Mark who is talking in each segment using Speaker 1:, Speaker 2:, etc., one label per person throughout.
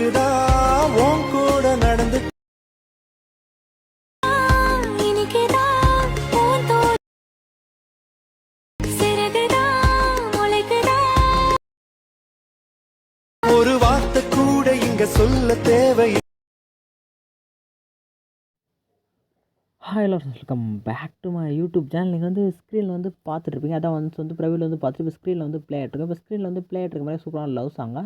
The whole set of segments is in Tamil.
Speaker 1: உன் கூட நடந்து ஒரு வார்த்தை கூட இங்க சொல்ல தேவை
Speaker 2: ஹாய் எல்லாரும் welcome back to my YouTube channel நீங்கள் வந்து ஸ்க்ரீனில் வந்து பார்த்துட்ருப்பீங்க அதான் வந்து வந்து ப்ரைவில் வந்து பார்த்துட்டு இப்போ ஸ்க்ரீனில் வந்து ப்ளே ஆகிட்ருக்கு இப்போ ஸ்க்ரீனில் வந்து ப்ளே ஆகிட்ருக்க மாதிரி சூப்பரான லவ் சாங்க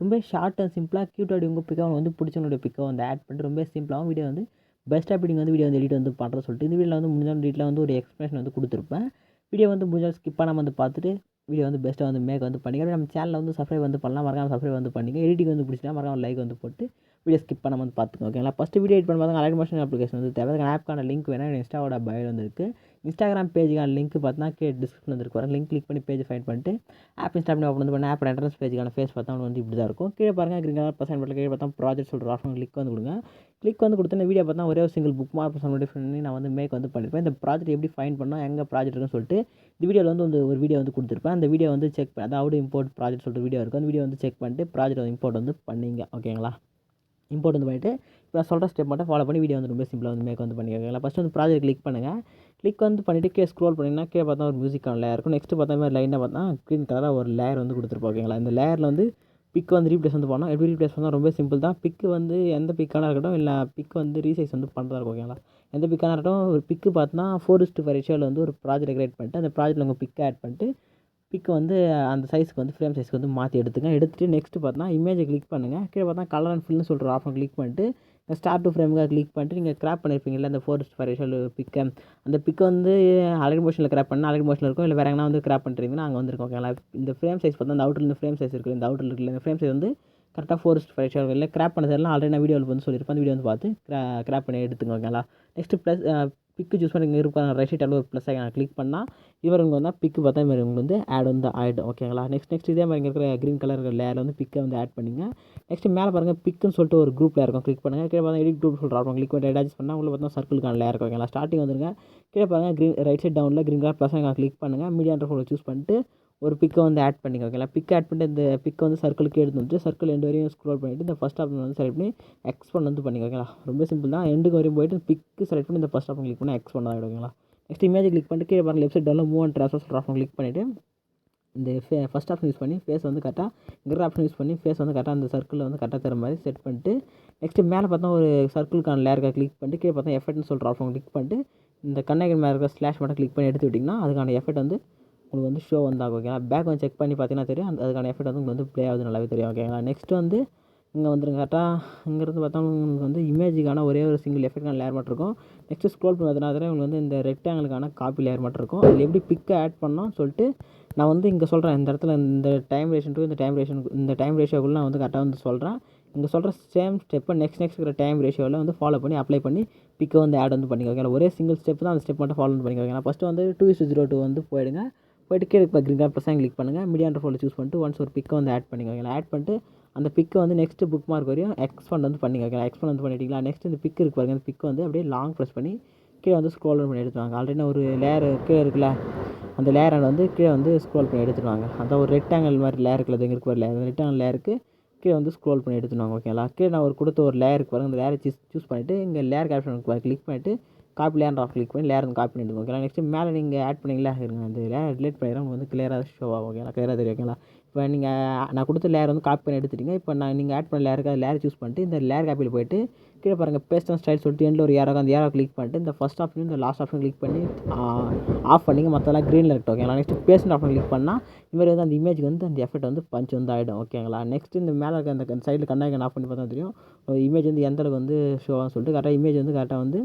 Speaker 2: ரொம்ப ஷார்ட் அண்ட் சிம்பிளாக க்யூட்டாக உங்கள் பிக்கை வந்து பிடிச்சவங்களுடைய பிக்கை வந்து ஆட் பண்ணிட்டு ரொம்ப சிம்பிளாகவும் வீடியோ வந்து பெஸ்ட்டாக இப்படி வந்து வீடியோ வந்து எடிட் வந்து பண்ணுறது சொல்லிட்டு இந்த வீடியோவில் வந்து முடிஞ்சாலும் டீட்டில் வந்து ஒரு எக்ஸ்ப்ளனேஷன் வந்து கொடுத்துருப்பேன். வீடியோ வந்து முடிஞ்சாலும் ஸ்கிப் பண்ணாமல் வந்து பார்த்துட்டு வீடியோ வந்து பெஸ்ட்டாக வந்து மேக் வந்து பண்ணிங்க நம்ம சேனலில் வந்து சப்ஸ்கிரைப் வந்து பண்ணலாம் மறக்காமல் சப்ஸ்கிரைப் வந்து பண்ணிங்க எடிட்டிங் வந்து பிடிச்சினா மறக்காம லைக் வந்து போட்டு வீடியோ ஸ்கிப் பண்ணாமல் வந்து பார்த்துக்கோங்க ஓகேங்களா ஃபஸ்ட்டு வீடியோ எடிட் பண்ணும்போது அலைட் மோஷன் அப்ளிகேஷன் வந்து தேவை. அதுக்கு ஆப்க்கான லிங்க் வேணால் இன்ஸ்டாவோட பயோ வந்து இருக்குது இன்ஸ்டாகிராம் பேஜுக்கான லிங்க் பார்த்தா கே டிஸ்கிரிப்ஷன் வந்துருக்கு வரேன் லிங்க் கிளிக் பண்ணி பேஜ் ஃபைண்ட் பண்ணிட்டு ஆப் இன்ஸ்டா பண்ணி ஓப்பன் பண்ணி ஆப் என்ட்ரன்ஸ் பேஜுக்கான ஃபேஸ் பார்த்தா வந்து இப்படி தான் இருக்கும். கீழே பாருங்கள் கிரீன் கலர் பர்சன்ட் பட்டில் கீழே பார்த்தா ப்ராஜெக்ட் சொல்கிற ஆப்ஷன் கிளிக் வந்து கொடுங்க. கிளிக் வந்து கொடுத்து இந்த வீடியோ பார்த்தா ஒரே ஒரு சிங்கிள் புக் மார்க் பண்ணி நான் வந்து மேக் வந்து பண்ணியிருப்பேன் இந்த ப்ராஜெக்ட் எப்படி ஃபைன் பண்ணோம் எங்கே ப்ராஜெக்ட் இருக்குன்னு சொல்லிட்டு இந்த வீடியோவில் வந்து வந்து ஒரு வீடியோ வந்து கொடுத்துருப்பேன். அந்த வீடியோ வந்து செக் பண்ணி அதாவது இம்போர்ட் ப்ராஜெக்ட் சொல்லிட்டு வீடியோ இருக்கும். அந்த வீடியோ வந்து செக் பண்ணிட்டு ப்ராஜெக்ட் இம்போர்ட் வந்து பண்ணிங்க. ஓகேங்களா இம்போர்ட் வந்து பண்ணிவிட்டு இப்போ நான் சொல்கிற ஸ்டெப் மட்டும் ஃபாலோ பண்ணி வீடியோ வந்து ரொம்ப சிம்பிளாக வந்து மேக் வந்து பண்ணிக்கோங்களா ஃபஸ்ட்டு வந்து ப்ராஜெக்ட் கிளிக் பண்ணுங்கள் கிளிக் வந்து பண்ணிவிட்டு கீழே ஸ்க்ரோல் பண்ணிங்கன்னா கீழே பார்த்தா ஒரு மியூசிக்கான லேயர் இருக்கும். நெக்ஸ்ட்டு பார்த்தா மாதிரி லைனாக பார்த்தா க்ரீன் கலராக ஒரு லேயர் வந்து கொடுத்துருப்போம் ஓகேங்களா? இந்த லேயரில் வந்து பிக் வந்து ரீப்ளேஸ் வந்து பண்ணோம் எப்படி ரீப்ளேஸ் பண்ணால் ரொம்ப சிம்பிள் தான். பிக்கு வந்து எந்த பிக்கான இருக்கட்டும் இல்லை பிக் வந்து ரீசைஸ் வந்து பண்ணுறதா இருக்கும் ஓகேங்களா? எந்த பிக்கான இருக்கட்டும் ஒரு பிக்கு பார்த்தோன்னா ஃபோர் இஸ்ட்டு ஃபைவ் ரேஷியோவில் வந்து ஒரு ப்ராஜெக்ட் கிரியேட் பண்ணிட்டு அந்த ப்ராஜெக்ட்டில் உங்கள் பிக்கை ஆட் பண்ணிட்டு பிக்கை வந்து அந்த சைஸுக்கு வந்து ஃப்ரேம் சைஸ்க்கு வந்து மாற்றி எடுத்துங்க எடுத்துகிட்டு நெக்ஸ்ட்டு பார்த்தா இமேஜை கிளிக் பண்ணுங்கள் கீழே பார்த்தா கலர் அண்ட் ஃபில்னு சொல்கிற ஆப்ஷன் கிளிக் பண்ணிட்டு ஸ்டார்ட் டு ஃப்ரேமுக்காக கிளிக் பண்ணிட்டு நீங்கள் கிராப் பண்ணியிருப்பீங்கல்ல அந்த ஃபோர் ஃபைவ் ரேஷியல் பிக்கை அந்த பிக்கை வந்து அலைட் மோஷனில் கிராப் பண்ணால் அலைட் மோஷனில் இருக்கும். இல்லை வேறு எங்கன்னா வந்து கிராப் பண்ணுறீங்கன்னா அங்கே வந்துருக்கும் ஓகேங்களா இந்த ஃப்ரேம் சைஸ் பார்த்தா அந்த அவுட்டர்ல ஃப்ரேம் சைஸ் இருக்குது இந்த அவுட்டர் இருக்குல்ல இந்த ஃப்ரேம் சைஸ் வந்து கரெக்டாக ஃபோர் ஃபைவ் இல்லை கிராப் பண்ணதெல்லாம் ஆல்ரெடி நான் வீடியோவில் வந்து சொல்லியிருப்பேன். அந்த வீடியோ வந்து பார்த்து கிரா கிராப் பண்ணி எடுத்துங்க ஓகேங்களா நெக்ஸ்ட்டு ப்ளஸ் பிக்கு சூஸ் பண்ணி இங்கே இருப்பாங்க ரைட் சைடில் ஒரு ப்ளஸ் நான் கிளிக் பண்ணால் இவருங்க வந்து பிக்கு பார்த்தா மாதிரி உங்களுக்கு வந்து ஆட் வந்து ஆகிடும் ஓகேங்களா நெக்ஸ்ட் நெக்ஸ்ட் இதே மாதிரி இங்கே இருக்கிற க்ரீன் கலர் லேயரில் வந்து பிக்கை வந்து ஆட் பண்ணிங்க. நெக்ஸ்ட் மேலே பாருங்கள் பிக்குன்னு சொல்லிட்டு ஒரு குரூப்பில் இருக்கும். கிளிக் பண்ணுங்கள் கீழே பார்த்தா எடிட் குரூப் சொல்கிறாங்க கிளிக் பண்ணி அட்டாச் பண்ணால் உள்ள பார்த்தா சர்க்கிளுக்கான லேயர் இருக்கும். ஓகேங்களா? ஸ்டார்டிங் வந்துருங்க. கீழே பாருங்கள் க்ரீன் ரைட் சைட் டவுனில் க்ரீன் கலர் ப்ளஸ் கிளிக் பண்ணுங்கள் மீடியான்ற ஃபோட்டோ சூஸ் பண்ணிட்டு ஒரு பிக்கை வந்து ஆட் பண்ணிக்க ஓகேங்களா பிக் ஆட் பண்ணிட்டு இந்த பிக்கை வந்து சர்க்கிளுக்கு எடுத்து வந்துட்டு சர்க்கிள் எண்டு வரையும் ஸ்க்ரோல் பண்ணிவிட்டு இந்த ஃபஸ்ட் ஆப்ஷன் வந்து செலக்ட் பண்ணி எக்ஸ்பண்ட் வந்து பண்ணிக்க ஓகேங்களா ரொம்ப சிம்பிள் தான். எண்டுக்கு வரையும் போயிட்டு பிக்கு செலக்ட் பண்ணி இந்த ஃபஸ்ட் ஆப்ஷன் கிளிக் பண்ணி எக்ஸ்பண்ட் ஆகிடும் ஓகேங்களா நெக்ஸ்ட் இமேஜ் கிளிக் பண்ணிட்டு கீழே பாருங்கள் லெஃப்ட் சைட் டவுனில் மூவ் அண்ட் ட்ரான்ஸ்ஃபர் சொல்கிற ஆப்ஷன் கிளிக் பண்ணிவிட்டு இந்த ஃபே ஃபஸ்ட் ஆப்ஷன் யூஸ் பண்ணி ஃபேஸ் வந்து கரெக்டாக இங்கிற ஆப்ஷன் யூஸ் பண்ணி ஃபேஸ் வந்து கரெக்டாக அந்த சர்க்கிளில் வந்து கரெக்டாக தர மாதிரி செட் பண்ணிட்டு நெக்ஸ்ட்டு மேலே பார்த்தா ஒரு சர்க்கிளுக்கான லேயர்க்காக கிளிக் பண்ணிட்டு கீழே பார்த்தா எஃபெக்ட்னு சொல்கிற ஆப்ஷன் கிளிக் பண்ணிட்டு இந்த கண்ணகன் மேலே இருக்கிற ஸ்லாஷ் மட்டும் கிளிக் பண்ணி எடுத்து விட்டிங்கன்னா அதுக்கான எஃபெக்ட் வந்து உங்களுக்கு வந்து ஷோ வந்து ஆகும் ஓகேங்களா பேக் வந்து செக் பண்ணி பார்த்தீங்கன்னா தெரியும். அந்த அதுக்கான எஃபெக்ட் வந்து உங்களுக்கு வந்து ப்ளே ஆகுது நல்லாவே தெரியும் ஓகேங்களா நெக்ஸ்ட் வந்து இங்கே வந்துருங்க. கரெக்டாக இங்கேருந்து பார்த்தா உங்களுக்கு வந்து இமேஜுக்கான ஒரே ஒரு சிங்கிள் எஃபெக்டான லேயர் மட்டும் இருக்கும். நெக்ஸ்ட்டு ஸ்க்ரோல் பண்ணி பார்த்தீங்கன்னா உங்களுக்கு வந்து இந்த ரெக்டாங்கிளுக்கான காப்பி லேயர் மட்டும் இருக்கும். அதில் எப்படி பிக்கை ஆட் பண்ணோம் சொல்லிட்டு நான் வந்து இங்கே சொல்கிறேன் இந்த இடத்துல இந்த டைம் ரேஷன் டூ இந்த டைம் ரேஷன் இந்த டைம் ரேஷியோக்குள்ளே நான் வந்து கரெக்டாக வந்து சொல்கிறேன் இங்கே சொல்கிற சேம் ஸ்டெப்பை நெக்ஸ்ட் நெக்ஸ்ட் இருக்கிற டைம் ரேஷியோவில் வந்து ஃபாலோ பண்ணி அப்ளை பண்ணி பிக்கை வந்து ஆட் வந்து பண்ணிக்கோங்க. ஓகேங்களா? ஒரே சிங்கிள் ஸ்டெப் தான் அந்த ஸ்டெப் மட்டும் ஃபாலோ பண்ணி பண்ணிக்கோங்க. ஃபஸ்ட்டு வந்து டூ இஸ் ஜீரோ டூ வந்து போயிடுங்க. போயிட்டு கீழே இப்போ க்ரீன் ப்ளஸ் கிளிக் பண்ணுங்கள் மீடியான்ற ஃபோல்டர் சூஸ் பண்ணிட்டு ஒன்ஸ் ஒரு பிக்கை வந்து ஆட் பண்ணிக்கோங்க. ஆட் பண்ணிட்டு அந்த பிக்கை வந்து நெக்ஸ்ட் புக் மார்க் வரையும் எக்ஸ்பண்ட் வந்து பண்ணிக்கோங்க. எக்ஸ்பண்ட் வந்து பண்ணிட்டீங்களா? நெக்ஸ்ட் இந்த பிக் இருக்கு பாருங்கள் அந்த பிக் வந்து அப்படியே லாங் ப்ரெஸ் பண்ணி கீழே வந்து ஸ்க்ரோல் பண்ணி எடுத்துவாங்க ஆல்ரெடி ஒரு லேயர் கீழே இருக்குல்ல? அந்த லேயரை வந்து கீழே வந்து ஸ்க்ரோல் பண்ணி எடுத்துருவாங்க. அந்த ஒரு ரெக்டாங்கல் மாதிரி லேயர் இருக்குல்ல இங்கே இருக்கு ஒரு லேயர் அந்த ரெக்டாங்கல் லேயருக்கு கீழே வந்து ஸ்க்ரோல் பண்ணி எடுத்துருவாங்க. ஓகேங்களா கீழே நான் ஒரு கொடுத்த ஒரு லேயருக்கு பாருங்கள் அந்த லேயரை சூஸ் சூஸ் பண்ணிவிட்டு இங்கே லேயர் ஆப்ஷன் கிளிக் பண்ணிவிட்டு காப்பி லேயர் ஆஃப் கிளிக் பண்ணி லேயர் காப்பி பண்ணிவிடுங்க ஓகேங்களா நெக்ஸ்ட் மேலே நீங்கள் ஆட் பண்ணிங்களா? இருங்க. அந்த லேயர் ரிலேட் பண்ணிடுறேன். உங்களுக்கு வந்து கிளியராக ஷோ ஆகும். ஓகேங்களா கிளியராக தெரியும். ஓகேங்களா இப்போ நீங்கள் நான் கொடுத்த லேயர் வந்து காப்பி பண்ணி எடுத்துட்டீங்க. இப்போ நான் நீங்கள் ஆட் பண்ண லேயருக்கு அந்த லேயர் சூஸ் பண்ணிட்டு இந்த லேயர் காப்பியில் போயிட்டு கீழே பாருங்கள் பேஸ்ட் அண்ட் ஸ்டைல் சொல்லிட்டு எண்டில் ஒரு ஏரோ அந்த ஏரோ கிளிக் பண்ணிட்டு இந்த ஃபஸ்ட் ஆப்ஷன் இந்த லாஸ்ட் ஆப்ஷன் கிளிக் பண்ணி ஆஃப் பண்ணிங்க. மற்றெல்லாம் க்ரீனில் இருக்கட்டும். ஓகேங்களா நெக்ஸ்ட் பேஸ்ட் ஆப்ஷன் கிளிக் பண்ணால் இவர் வந்து அந்த இமேஜுக்கு வந்து அந்த எஃபெக்ட் வந்து பஞ்ச் வந்து ஆகிடும் ஓகேங்களா நெக்ஸ்ட் இந்த மேலே இருக்க அந்த சைடில் கண்ணாடி ஆஃப் பண்ணி பார்த்தா தெரியும். இமேஜ் வந்து எந்த அளவுக்கு வந்து ஷோவாக சொல்லிட்டு கரெக்டாக இமேஜ் வந்து கரெக்டாக வந்து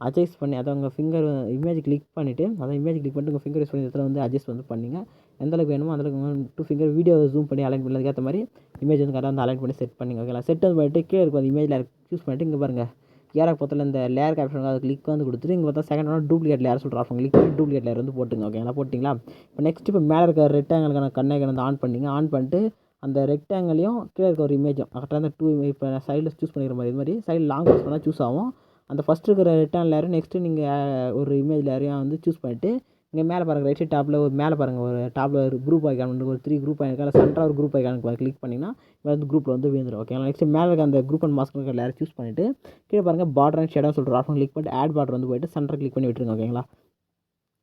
Speaker 2: அட்ஜஸ்ட் பண்ணி அதை உங்கள் ஃபிங்கர் இமேஜ் கிளிக் பண்ணிவிட்டு அதை இமேஜ் கிளிக் பண்ணிட்டு உங்கள் ஃபிங்கர் யூஸ் பண்ணி இடத்துல வந்து அட்ஜஸ்ட் வந்து பண்ணிங்க. எந்த அளவுக்கு வேணுமோ அந்த அளவுக்கு டூ ஃபிங்கர் வீடியோ ஜூம் பண்ணி அலைன் பண்ணதுக்கு ஏற்ற மாதிரி இமேஜ் வந்து கரெக்டாக வந்து அலைன் பண்ணி செட் பண்ணிங்க ஓகேங்களா செட் வந்து பண்ணிட்டு கீழே இருக்கும் அந்த இமேஜில் சூஸ் பண்ணிட்டு இங்கே பாருங்கள் ஏராக்கு பக்கத்தில் இந்த லேயர் கேப்ஷன் அது கிளிக் வந்து கொடுத்துட்டு இங்கே பார்த்தா செகண்ட் ஒன் டூப்ளிகேட் லேயர் சொல்கிற ஆப்ஷன் கிளிக் பண்ணி டூப்ளிகேட் லேயர் வந்து போட்டுங்க ஓகேங்களா போட்டிங்களா? இப்போ நெக்ஸ்ட் இப்போ மேலே இருக்கிற ரெக்டாங்கலுக்கான கண்ணை வந்து ஆன் பண்ணிங்க. ஆன் பண்ணிட்டு அந்த ரெக்டாங்கலையும் கீழே இருக்க ஒரு இமேஜும் கரெக்டாக அந்த டூ இப்போ சைடில் சூஸ் பண்ணிக்கிற மாதிரி இது மாதிரி சைடில் லாங் ப்ரெஸ் பண்ணால் சூஸ் ஆகும். அந்த ஃபஸ்ட் இருக்கிற ரிட்டர்ன் லேயரும் நெக்ஸ்ட்டு நீங்கள் ஒரு இமேஜ் லேயரையும் வந்து சூஸ் பண்ணிவிட்டு இங்கே மேலே பாருங்கள் ரைட் சைட் டாப்பில் ஒரு மேலே பாருங்கள் ஒரு டாப்பில் ஒரு குரூப் ஐக்கான் ஒரு த்ரீ குரூப் ஐக்கான சென்டராக ஒரு குரூப் ஐக்கானுக்கு கிளிக் பண்ணிங்கன்னா இப்போ வந்து குரூப்பில் வந்து விழுந்துடும் ஓகேங்களா நெக்ஸ்ட் மேலே இருக்க அந்த குரூப் அண்ட் மாஸ்க் எல்லாரும் சூஸ் பண்ணிவிட்டு கீழே பாருங்கள் பார்டர் அண்ட் ஷேடாக சொல்கிற ஆப்ஷன் கிளிக் பண்ணிட்டு ஆட் பார்டர் வந்து போயிட்டு சென்டர் கிளிக் பண்ணி விட்டுருங்க ஓகேங்களா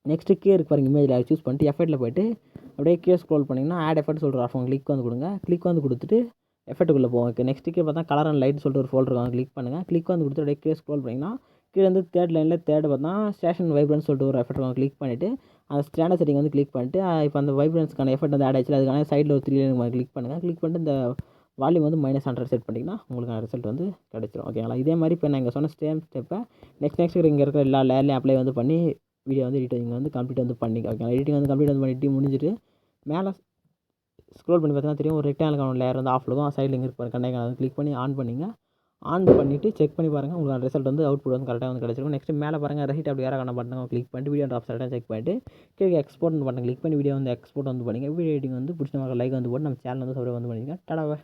Speaker 2: நெக்ஸ்ட்டு கே இருக்கு பாருங்க இமேஜில் சூஸ் பண்ணிட்டு எஃபெக்ட்டில் போய்ட்டு அப்படியே கே ஸ்க்ரோல் பண்ணிங்கன்னா ஆட் எஃபெக்ட் சொல்கிற ஆப்ஷன் கிளிக் வந்து கொடுங்க. கிளிக் வந்து கொடுத்துட்டு எஃபெக்ட்டுக்குள்ளே போவோம். ஓகே நெக்ஸ்ட் கீழே பார்த்தா கலர் அண்ட் லைட் சொல்லிட்டு ஒரு ஃபோல்டர் இருக்கும் கிளிக் பண்ணுங்கள் கிளிக் வந்து கொடுத்து அப்படியே கீழே ஸ்க்ரோல் பண்ணிங்கன்னா கீழே வந்து தேர்ட் லைனில் தேர்ட் பார்த்தா ஸ்டேஷன் வைப்ரன்ஸ் சொல்லிட்டு ஒரு எஃபெக்ட் இருக்கும் கிளிக் பண்ணிவிட்டு அந்த ஸ்டாண்டர்ட் செட்டிங் வந்து கிளிக் பண்ணிட்டு இப்போ அந்த வைப்ரன்ஸ்க்கான எஃபெக்ட் வந்து ஆட் ஆச்சு அதுக்கான சைடில் ஒரு த்ரீ லைன் கிளிக் பண்ணுங்கள் கிளிக் பண்ணிட்டு இந்த வால்யூம் வந்து மைனஸ் ஹண்ட்ரட் செட் பண்ணிங்கன்னா உங்களுக்கான ரிசல்ட் வந்து கிடச்சிரும். ஓகேங்களா இதே மாதிரி இப்போ நான் இங்கே சொன்ன சேம் ஸ்டெப்பை நெக்ஸ்ட் நெக்ஸ்ட் இங்கே இருக்கிற எல்லா லேர்லையும் அப்ளை வந்து பண்ணி வீடியோ வந்து எடிட்டிங் வந்து கம்ப்ளீட் வந்து பண்ணிங்க ஓகேங்களா எடிட்டிங் வந்து கம்ப்ளீட் வந்து பண்ணிட்டு முடிஞ்சிட்டு மேலே ஸ்க்ரோல் பண்ணி பார்த்தீங்கன்னா தெரியும். ஒரு ரெக்டாங்கல் லேயர் வந்து ஆஃப் இருக்கும். சைடில் இங்கே இருப்பார் கண்ணை வந்து கிளிக் பண்ணி ஆன் பண்ணிங்க. ஆன் பண்ணிவிட்டு செக் பண்ணி பாருங்கள் உங்களுக்கு ரிசல்ட் வந்து அவுட்புட் வந்து கரெக்டாக வந்து கிடச்சிருக்கும். நெக்ஸ்ட் மேலே பாருங்கள் ரைட் அப்படி யாராக காண பண்ணுங்க கிளிக் பண்ணிட்டு வீடியோ ட்ராப் சைடாக செக் பண்ணிட்டு கீழே எக்ஸ்போர்ட் பட்டன் கிளிக் பண்ணி வீடியோ வந்து எக்ஸ்போர்ட் வந்து பண்ணிங்க. வீடியோ எடிட்டிங் வந்து பிடிச்ச லைக் வந்து போட்டு நம்ம சேனல் வந்து சப்ஸ்கிரைப் வந்து பண்ணிங்க டடாவை